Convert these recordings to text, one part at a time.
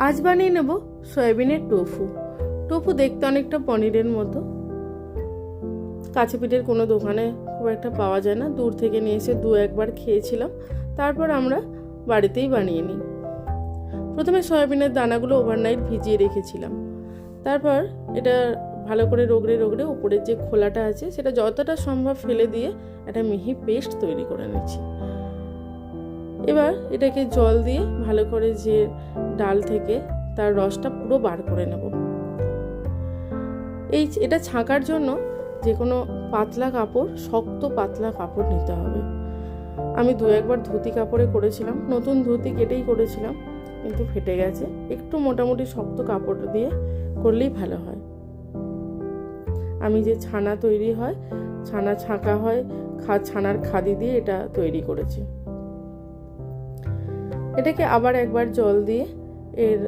আজ বানিয়ে নেব সয়াবিনের টোফু। টোফু দেখতে অনেকটা পনিরের মতো। কাছে পিঠের কোনো দোকানে খুব একটা পাওয়া যায় না। দূর থেকে নিয়ে এসে দু একবার খেয়েছিলাম। তারপর আমরা বাড়িতেই বানিয়ে নিই। প্রথমে সয়াবিনের দানাগুলো ওভারনাইট ভিজিয়ে রেখেছিলাম। তারপর এটা ভালো করে রোগড়ে রোগড়ে উপরের যে খোলাটা আছে, সেটা যতটা সম্ভব ফেলে দিয়ে একটা মিহি পেস্ট তৈরি করে নিচ্ছি। এবার এটাকে জল দিয়ে ভালো করে যে ডাল থেকে তার রসটা পুরো বার করে নেব। এই এটা ছাঁকার জন্য যে কোনো পাতলা কাপড়, শক্ত পাতলা কাপড় নিতে হবে। আমি দু একবার ধুতি কাপড়ে করেছিলাম, নতুন ধুতি কেটেই করেছিলাম, কিন্তু ফেটে গেছে। একটু মোটামুটি শক্ত কাপড় দিয়ে করলেই ভালো হয়। আমি যে ছানা তৈরি হয়, ছানা ছাঁকা হয়, খা, ছানার খাদি দিয়ে এটা তৈরি করেছি। এটাকে আবার একবার জল দিয়ে এর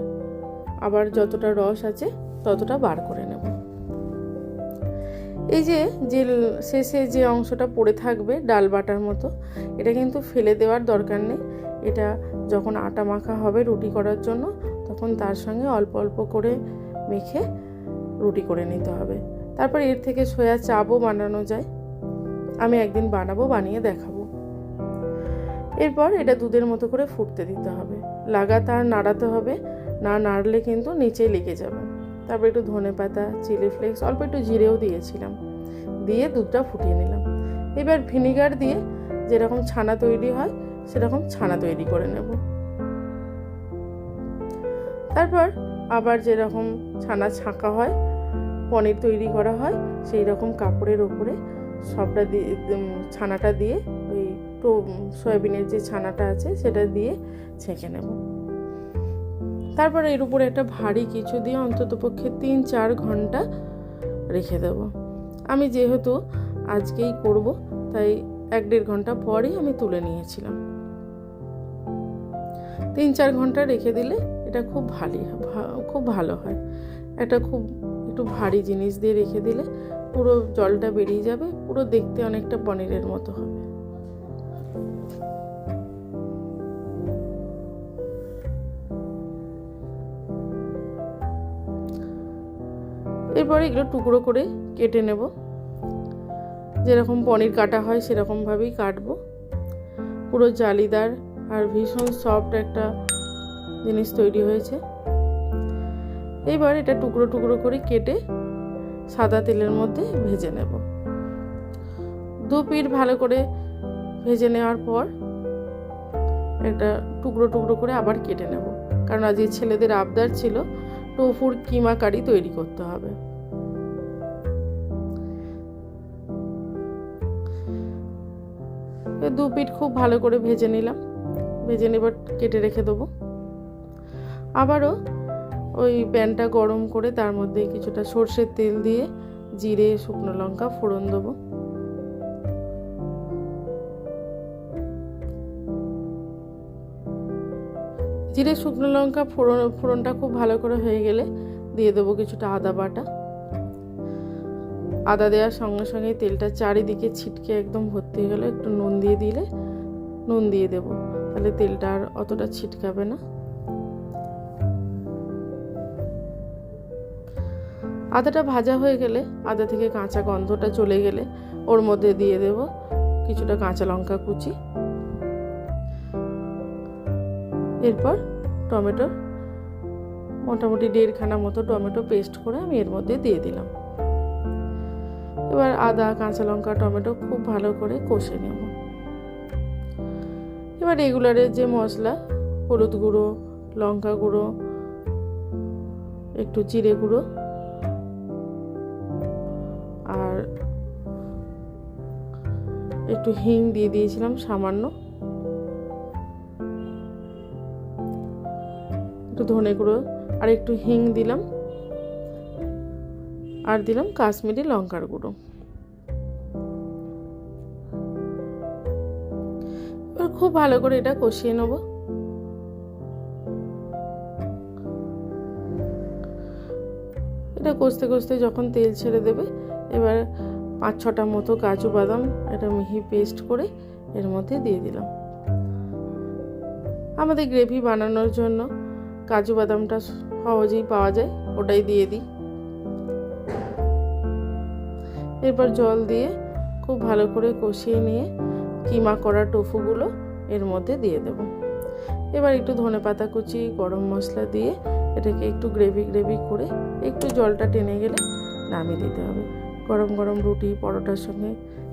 আবার যতটা রস আছে ততটা বার করে নেব। এই যে যে শেষে যে অংশটা পড়ে থাকবে ডাল বাটার মতো, এটা কিন্তু ফেলে দেওয়ার দরকার নেই। এটা যখন আটা মাখা হবে রুটি করার জন্য, তখন তার সঙ্গে অল্প অল্প করে মেখে রুটি করে নিতে হবে। তারপর এর থেকে সয়া চাপও বানানো যায়। আমি একদিন বানাবো, বানিয়ে দেখাবো। এরপর এটা দুধের মতো করে ফুটতে দিতে হবে। লাগাতার নাড়াতে হবে, না নাড়লে কিন্তু নিচে লেগে যাবে। তারপর একটু ধনে পাতা, চিলি ফ্লেক্স, অল্প একটু জিরেও দিয়েছিলাম। দিয়ে দুধটা ফুটিয়ে নিলাম। এবার ভিনিগার দিয়ে যেরকম ছানা তৈরি হয়, সেরকম ছানা তৈরি করে নেব। তারপর আবার যেরকম ছানা ছাঁকা হয়, পনির তৈরি করা হয় সেই রকম কাপড়ের ওপরে সবটা দিয়ে ছানাটা দিয়ে তো সয়াবিনের যে ছানাটা আছে সেটা দিয়ে ছেঁকে নেব। তারপর এর উপরে একটা ভারী কিছু দিয়ে অন্তত পক্ষে তিন চার ঘণ্টা রেখে দেব। আমি যেহেতু আজকেই করব, তাই এক দেড় ঘণ্টা পরই আমি তুলে নিয়েছিলাম। তিন চার ঘণ্টা রেখে দিলে এটা খুব ভালো খুব ভালো হয়। একটা খুব একটু ভারী জিনিস দিয়ে রেখে দিলে পুরো জলটা বেরিয়ে যাবে, পুরো দেখতে অনেকটা পনিরের মতো হবে। এরপরে এগুলো টুকরো করে কেটে নেব। যেরকম পনির কাটা হয়, সেরকমভাবেই কাটবো। পুরো জালিদার আর ভীষণ সফট একটা জিনিস তৈরি হয়েছে। এবার এটা টুকরো টুকরো করে কেটে সাদা তেলের মধ্যে ভেজে নেব। দু পিঠ ভালো করে ভেজে নেওয়ার পর একটা টুকরো টুকরো করে আবার কেটে নেব। কারণ আজকে ছেলেদের আবদার ছিল টোফুর কিমা কারি তৈরি করতে হবে। দু পিঠ খুব ভালো করে ভেজে নিলাম। ভেজে নেবার কেটে রেখে দেবো। আবারও ওই প্যানটা গরম করে তার মধ্যে কিছুটা সর্ষের তেল দিয়ে জিরে, শুকনো লঙ্কা ফোড়ন দেবো। জিরে শুকনো লঙ্কা ফোড়ন, ফোড়নটা খুব ভালো করে হয়ে গেলে দিয়ে দেবো কিছুটা আদা বাটা। আদা দেওয়ার সঙ্গে সঙ্গে তেলটা চারিদিকে ছিটকে একদম ভর্তি হয়ে গেলে একটু নুন দিয়ে দিলে নুন দিয়ে দেবো। তাহলে তেলটা আর অতটা ছিটকাবে না। আদাটা ভাজা হয়ে গেলে আদা থেকে কাঁচা গন্ধটা চলে গেলে ওর মধ্যে দিয়ে দেব কিছুটা কাঁচা লঙ্কা কুচি। এরপর টমেটো, মোটামুটি দেড়খানা মতো টমেটো পেস্ট করে আমি এর মধ্যে দিয়ে দিলাম। এবার আদা, কাঁচা লঙ্কা, টমেটো খুব ভালো করে কষে নেব। এবার রেগুলারের যে মশলা, হলুদ গুঁড়ো, লঙ্কা গুঁড়ো, একটু জিরে গুঁড়ো আর একটু হিং দিয়ে দিয়েছিলাম সামান্য। একটু ধনে গুঁড়ো আর একটু হিং দিলাম। আর দিলাম কাশ্মীরি লঙ্কার গুঁড়ো। এবার খুব ভালো করে এটা কষিয়ে নেব। এটা কষতে কষতে যখন তেল ছেড়ে দেবে, এবার পাঁচ ছটা মতো কাজু বাদাম এটা মিহি পেস্ট করে এর মধ্যে দিয়ে দিলাম। আমাদের গ্রেভি বানানোর জন্য কাজু বাদামটা সহজেই পাওয়া যায়, ওটাই দিয়ে দিই। এরপর জল দিয়ে খুব ভালো করে কষিয়ে নিয়ে কিমা করা টোফুগুলো এর মধ্যে দিয়ে দেব। এবার একটু ধনে পাতা কুচি, গরম মশলা দিয়ে এটাকে একটু গ্রেভি গ্রেভি করে একটু জলটা টেনে গেলে নামিয়ে দিতে হবে। গরম গরম রুটি, পরোটার সঙ্গে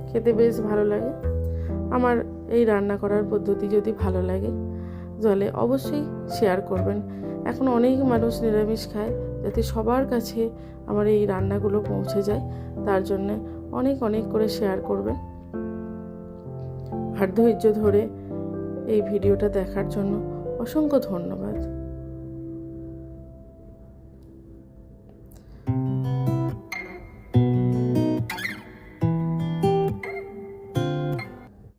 খেতে বেশ ভালো লাগে। আমার এই রান্না করার পদ্ধতি যদি ভালো লাগে জলে অবশ্যই শেয়ার করবেন। এখন অনেক মানুষ নিরামিষ খায় যাতে সবার কাছে আমার এই রান্নাগুলো পৌঁছে যায়, তার জন্যে অনেক অনেক করে শেয়ার করবেন। আর ধৈর্য ধরে এই ভিডিওটা দেখার জন্য অসংখ্য ধন্যবাদ।